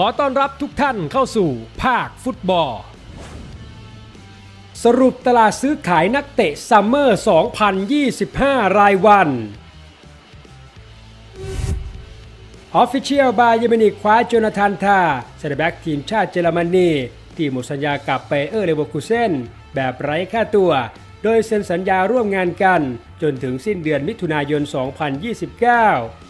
ขอต้อนรับทุกท่านเข้าสู่ภาคฟุตบอล สรุปตลาดซื้อขายนักเตะซัมเมอร์ 2025 รายวันออฟฟิเชียลบาเยอรมนิคว้าโจนาธานทาเซนเตอร์แบ็กทีมชาติเยอรมนีที่หมดสัญญากับเปเออร์เลเวอร์คูเซนแบบไร้ค่าตัว โดยเซ็นสัญญาร่วมงานกัน จนถึงสิ้นเดือนมิถุนายน 2029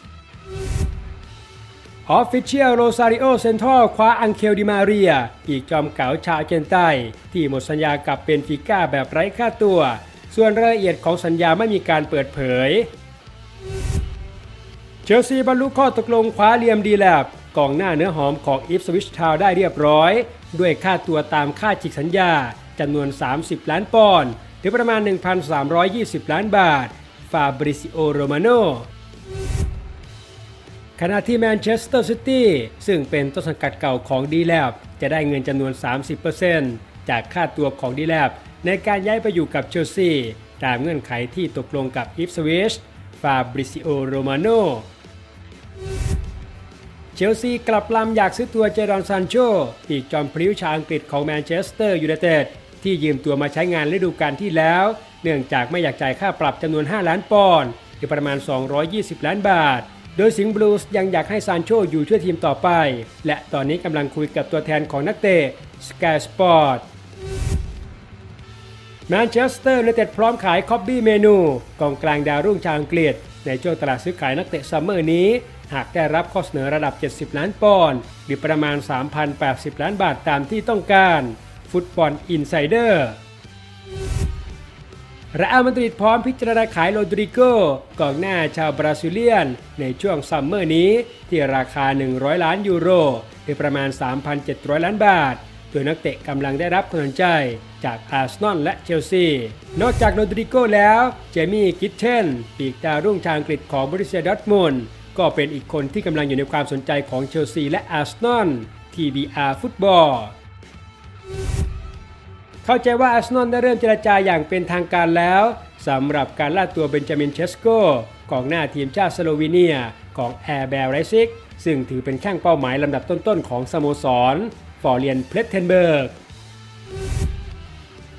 ออฟฟิเชียลโรซาริโอเซนทรัลคว้าอังเคลดิมาเรียอีกจอมเก๋าชาวเจนไตที่หมดสัญญากับเบนฟิก้าแบบไร้ค่าตัว ส่วนรายละเอียดของสัญญาไม่มีการเปิดเผย เชลซีบรรลุข้อตกลงคว้าเลียมดีแลบกองหน้าเนื้อหอมของอีฟสวิชทาวได้เรียบร้อย ด้วยค่าตัวตามค่าจิกสัญญาจำนวน 30 ล้านปอนด์หรือประมาณ 1,320 ล้านบาท ฟาบริซิโอ โรมาโน ขณะที่แมนเชสเตอร์ซิตี้ซึ่งเป็นต้นสังกัดเก่าของดีแลบจะได้เงินจำนวน 30%จากค่าตัวของดีแลบในการย้ายไปอยู่กับเชลซีตามเงื่อนไขที่ตกลงกับอิฟสวิชฟาบริซิโอโรมาโนเชลซีกลับลำอยากซื้อตัวเจดอนซานโชปีกจอมพลิ้วชาวอังกฤษของแมนเชสเตอร์ยูไนเต็ดที่ยืมตัวมาใช้งานฤดูกาลที่แล้ว เนื่องจากไม่อยากจ่ายค่าปรับจำนวน 5 ล้านปอนด์หรือประมาณ 220 ล้านบาท โดยสิงห์บลูส์ยังอยากให้ซานโชอยู่ช่วยทีมต่อไป และตอนนี้กำลังคุยกับตัวแทนของนักเตะสกายสปอร์ตแมนเชสเตอร์ยูไนเต็ดพร้อมขายคอบบี้เมนูกองกลางดาวรุ่งชาวอังกฤษ ในช่วงตลาดซื้อขายนักเตะซัมเมอร์นี้ หากได้รับข้อเสนอระดับ 70 ล้านปอนด์หรือประมาณ 3,080 ล้านบาทตามที่ต้องการ ฟุตบอลอินไซเดอร์ รอัลมาดริดพร้อมพิจารณาขายโรดริโกกองหน้าชาวบราซิเลียน ในช่วงซัมเมอร์นี้ ที่ราคา 100 ล้านยูโร หรือประมาณ 3,700 ล้านบาท โดยนักเตะกำลังได้รับความสนใจจากอาร์เซนอลและเชลซี นอกจากโรดริโกแล้ว เจมี่กิทเทนปีกดาวรุ่งชาวอังกฤษของบริเซียดอทมุนก็เป็นอีกคนที่กำลังอยู่ในความสนใจของเชลซีและอาร์เซนอล TBR ฟุตบอล เข้าใจว่าอาร์เซนอลได้เริ่มเจรจาอย่างเป็นทางการแล้วสำหรับการล่าตัวเบนจามินเชสโกกองหน้าทีมชาติสโลวีเนียของแอร์แบลไรซิกซึ่งถือเป็นแข้งเป้าหมายลำดับต้นๆของสโมสรฟอร์เรียนเพลตเทนเบิร์ก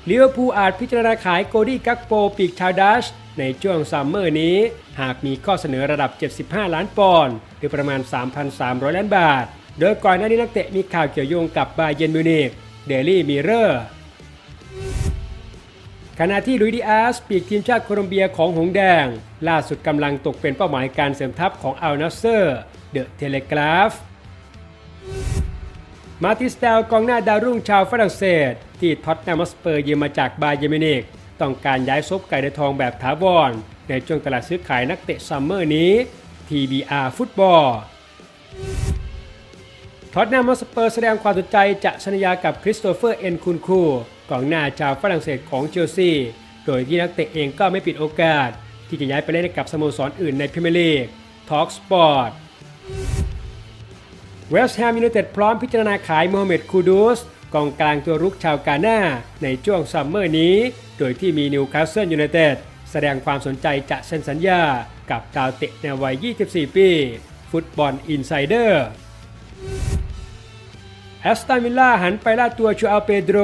ลิเวอร์พูลอาจพิจารณาขายโกดี้กักโปปีกชาวดัชในช่วงซัมเมอร์นี้ หากมีข้อเสนอระดับ 75 ล้านปอนด์หรือประมาณ 3,300 ล้านบาท โดยก่อนหน้านี้นักเตะมีข่าวเกี่ยวโยงกับบาเยนมิวนิกเดลี่มิเรอร์ ขณะที่ลุยดิอาสปีกทีมชาติโคลอมเบียของหงแดง ล่าสุดกำลังตกเป็นเป้าหมายการเสริมทัพของอัลนัสเซอร์ เดอะเทเลกราฟ มาติสเตลกองหน้าดาวรุ่งชาวฝรั่งเศส ที่ท็อตแนมสเปอร์ยืมมาจากบาเยมินิกต้องการย้ายซบไก่ในทองแบบถาวรในช่วงตลาดซื้อขายนักเตะซัมเมอร์นี้ TBR ฟุตบอล ท็อตแนมอสเปอร์แสดงความสนใจจะสัญญากับคริสโตเฟอร์เอ็นคุนคูกองหน้าชาวฝรั่งเศสของเชลซี โดยที่นักเตะเองก็ไม่ปิดโอกาส ที่จะย้ายไปเล่นกับสโมสรอื่นในพรีเมียร์ลีกทอกสปอร์ตเวสต์แฮมยูไนเต็ดพร้อมพิจารณาขายโมฮัมเหม็ดคูดูสกองกลางตัวรุกชาวกาหน้าในช่วงซัมเมอร์นี้ โดยที่มีนิวคาสเซิลยูไนเต็ดแสดงความสนใจจะเซ็นสัญญากับดาวเตะในวัย 24 ปี ฟุตบอลอินไซเดอร์ อสตันวิลล่าหันไปล่าตัวชูอัลเปโดร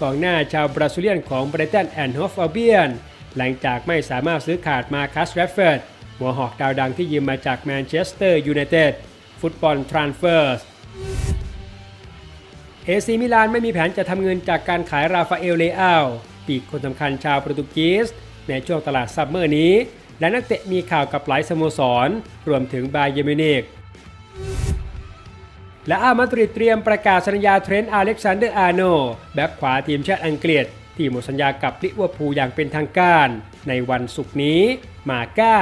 กองหน้าชาวบราซิเลียนของไบรตันแอนด์ฮอฟอัลเบียน หลังจากไม่สามารถซื้อขาดมาคัสแรฟเฟิร์ดหัวหอกดาวดังที่ยืมมาจากแมนเชสเตอร์ยูไนเต็ดฟุตบอลทรานเฟอร์สเอซีมิลานไม่มีแผนจะทำเงินจากการขายราฟาเอลเลอาปีกคนสำคัญชาวโปรตุเกสในช่วงตลาดซัมเมอร์นี้ และนักเตะมีข่าวกับหลายสโมสร รวมถึงบาเยมินิก และอามาดริดเตรียมประกาศสัญญาเทรนต์อเล็กซานเดอร์อาร์โนแบ็กขวาทีมชาติอังกฤษ ที่หมดสัญญากับลิเวอร์พูลอย่างเป็นทางการ ในวันศุกร์นี้ มาก้า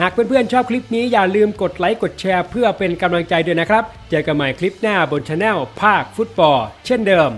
หากเพื่อนๆชอบคลิปนี้อย่าลืมกดไลค์กดแชร์เพื่อเป็นกำลังใจด้วยนะครับ เจอกันใหม่คลิปหน้าบนช anel ภาคฟุตบอล เช่นเดิม